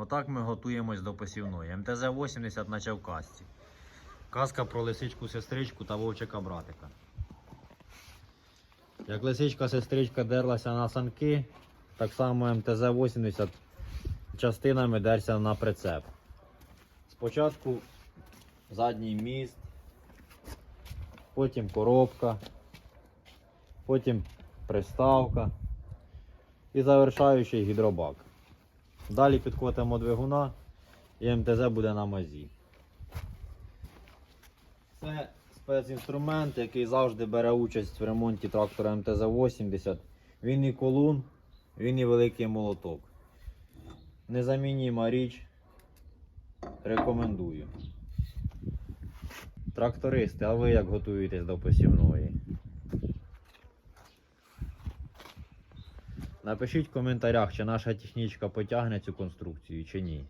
Отак ми готуємось до посівної. МТЗ-80 наче в. Казка про лисичку-сестричку та вовчика братика. Як лисичка-сестричка дерлася на санки, так само МТЗ-80 частинами дерся на прицеп. Спочатку задній міст, потім коробка, потім приставка і завершаючий гідробак. Далі підкотимо двигуна і МТЗ буде на мазі. Це спецінструмент, який завжди бере участь в ремонті трактора МТЗ-80. Він і колун, він і великий молоток. Незамінніма річ. Рекомендую. Трактористи, а ви як готуєтесь до посівної? Напишіть в коментарях, чи наша технічка потягне цю конструкцію, чи ні.